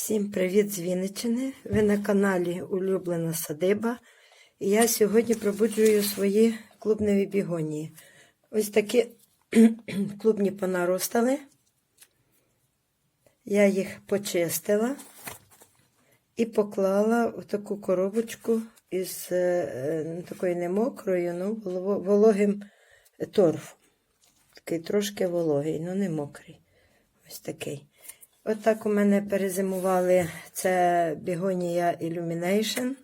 Всім привіт з Вінниччини. Ви на каналі Улюблена Садиба. І я сьогодні пробуджую свої клубневі бігонії. Ось такі клубні понаростали. Я їх почистила і поклала в таку коробочку із е, е, такою не мокрою, ну, вологим торфом. Такий трошки вологий, ну не мокрий. Ось такий. Отак у мене перезимували це бігонія Illumination.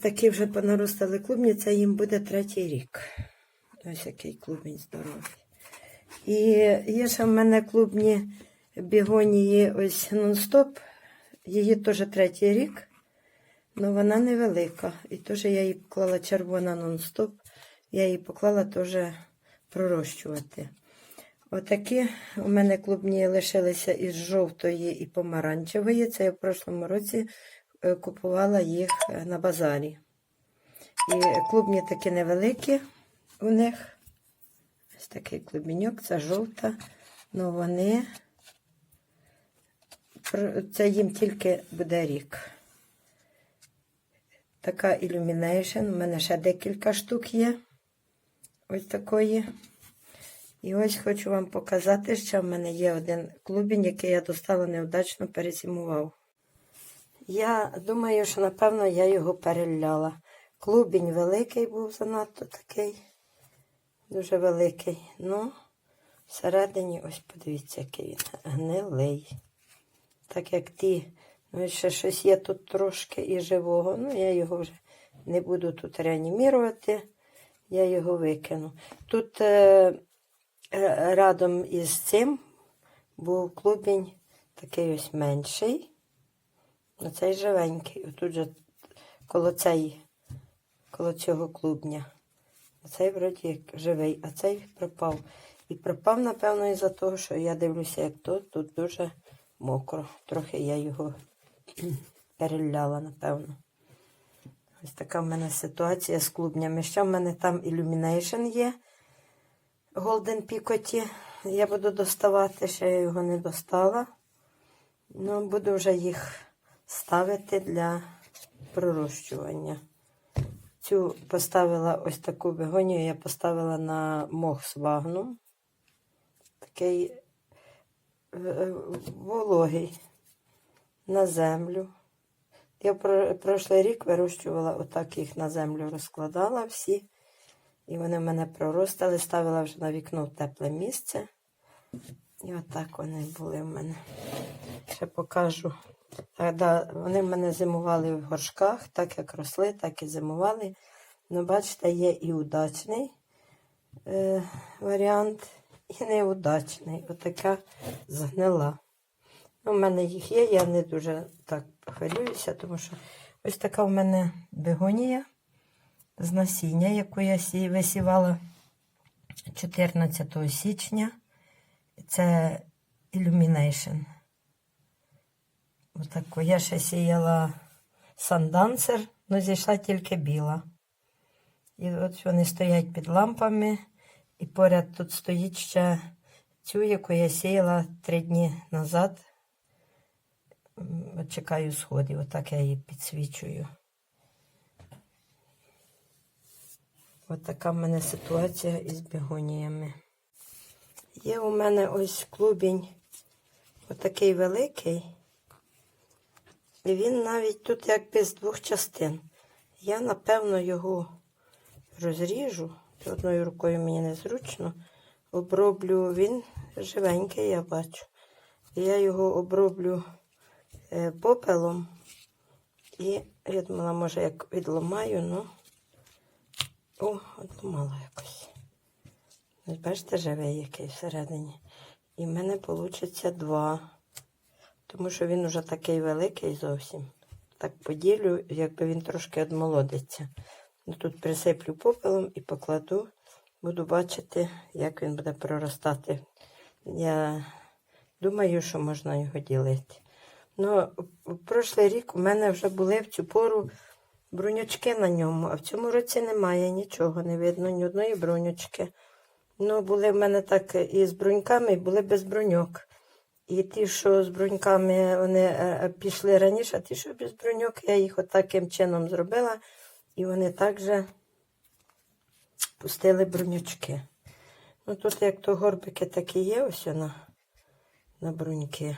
Такі вже понаростали клубні, це їм буде третій рік. Ось який клубень здоровий. І є ще в мене клубні бігонії ось нон-стоп. Її теж третій рік, але вона невелика. І теж я її поклала червона нон-стоп. Я її поклала теж пророщувати. Отакі у мене клубні лишилися із жовтої і помаранчевої. Це я в прошлому році е, купувала їх е, на базарі. І клубні такі невеликі у них. Ось такий клубіньок, це жовта. Ну вони, це їм тільки буде рік. Така Illumination. У мене ще декілька штук є. Ось такої. І ось хочу вам показати, що в мене є один клубінь, який я достала неудачно перезимував. Я думаю, що напевно я його переляла. Клубінь великий був занадто такий, дуже великий. Ну, всередині, ось подивіться, який він гнилий. Так як ті, ну ще щось є тут трошки і живого. Ну, я його вже не буду тут реанімірувати, я його викину. Тут. Е, Радом із цим був клубінь такий ось менший. Оцей живенький. Отут же коло цей, коло цього клубня. Оцей вроді живий, а цей пропав. І пропав, напевно, із-за того, що я дивлюся, як тут, тут дуже мокро. Трохи я його переляла, напевно. Ось така в мене ситуація з клубнями. Ще в мене там Illumination є. Голден Пікоті. Я буду доставати, ще я його не достала. Ну, буду вже їх ставити для пророщування. Цю поставила ось таку бегонію, я поставила на мох свагну. Такий е, е, вологий на землю. Я про, прошлий рік вирощувала, отак їх на землю розкладала всі. І вони в мене проростали, ставила вже на вікно в тепле місце. І отак вони були в мене. Ще покажу. Да, вони в мене зимували в горшках, так як росли, так і зимували. Ну, бачите, є і удачний е, варіант, і неудачний. Отака згнила. Ну, У мене їх є, я не дуже так хвилююся, тому що ось така в мене бегонія з насіння, яку я висівала 14 січня. Це Illumination. Отаку. Я ще сіяла сандансер, але зійшла тільки біла. І от вони стоять під лампами. І поряд тут стоїть ще цю, яку я сіяла три дні назад. Чекаю сходів, отак я її підсвічую. Ось така в мене ситуація із бігоніями. Є у мене ось клубінь отакий великий. І він навіть тут якби з двох частин. Я, напевно, його розріжу. Одною рукою мені незручно. Оброблю, він живенький, я бачу. Я його оброблю е, попелом. І я думала, може, як відламаю, ну. О, одламала якось. Ось бачите, живий який всередині. І в мене вийде два. Тому що він уже такий великий зовсім. Так поділю, якби він трошки одмолодиться. Ну, Тут присиплю попелом і покладу. Буду бачити, як він буде проростати. Я думаю, що можна його ділити. Ну, прошлий рік у мене вже були в цю пору бруньочки на ньому, а в цьому році немає нічого, не видно, ні одної бруньочки. Ну, були в мене так і з бруньками, і були без бруньок. І ті, що з бруньками, вони е, е, пішли раніше, а ті, що без бруньок, я їх отаким чином зробила. І вони також пустили бруньочки. Ну тут як то горбики такі є, ось на, на бруньки.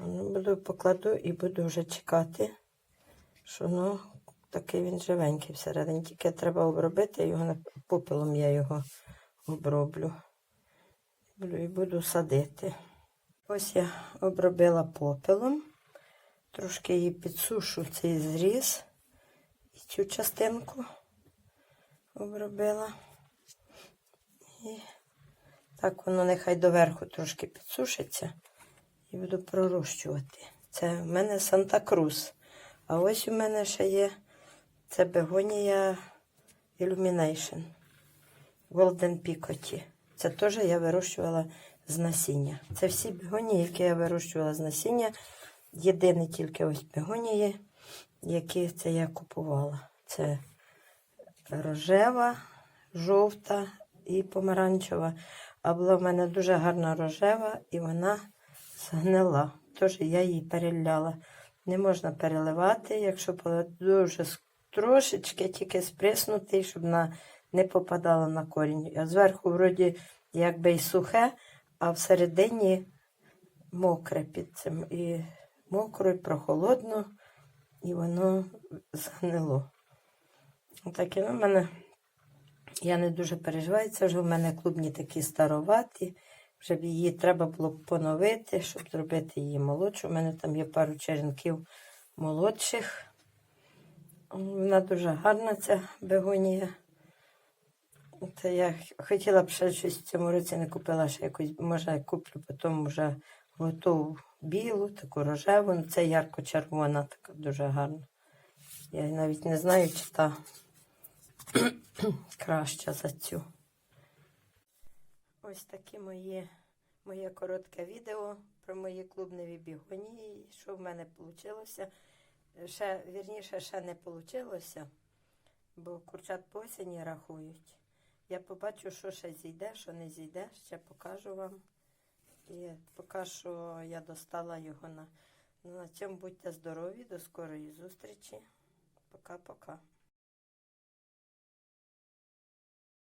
Ну, буду покладу і буду вже чекати, що ну, такий він живенький всередині. Тільки треба обробити його попелом я його оброблю. І буду садити. Ось я обробила попелом. Трошки її підсушу цей зріз. І цю частинку обробила. І так воно нехай доверху трошки підсушиться. І буду пророщувати. Це в мене Санта-Крус. А ось у мене ще є це бегонія Illumination. Golden Picot. Це теж я вирощувала з насіння. Це всі бегонії, які я вирощувала з насіння. Єдине тільки ось бегонії, які це я купувала. Це рожева, жовта і помаранчева. А була в мене дуже гарна рожева, і вона згнила. Тож я її переляла. Не можна переливати, якщо дуже трошечки тільки сприснути, щоб вона не попадала на корінь. А зверху, вроді, якби і сухе, а всередині мокре під цим. І мокро, і прохолодно, і воно згнило. Так, і ну, в мене я не дуже переживаю. Це вже в мене клубні такі староваті. Вже її треба було поновити, щоб зробити її молодшу. У мене там є пару черенків молодших. Вона дуже гарна, ця бегонія. Це я хотіла б ще щось в цьому році не купила, ще якусь, може, я куплю потім вже готову білу, таку рожеву. Ну, це ярко-червона, така дуже гарна. Я навіть не знаю, чи та краща за цю. Ось такі мої, моє коротке відео про мої клубневі бігонії. Що в мене вийшло? Ще, вірніше, ще не вийшло, бо курчат по осені рахують. Я побачу, що ще зійде, що не зійде, ще покажу вам. І поки що я достала його на. Ну, на цьому будьте здорові, до скорої зустрічі. Пока-пока.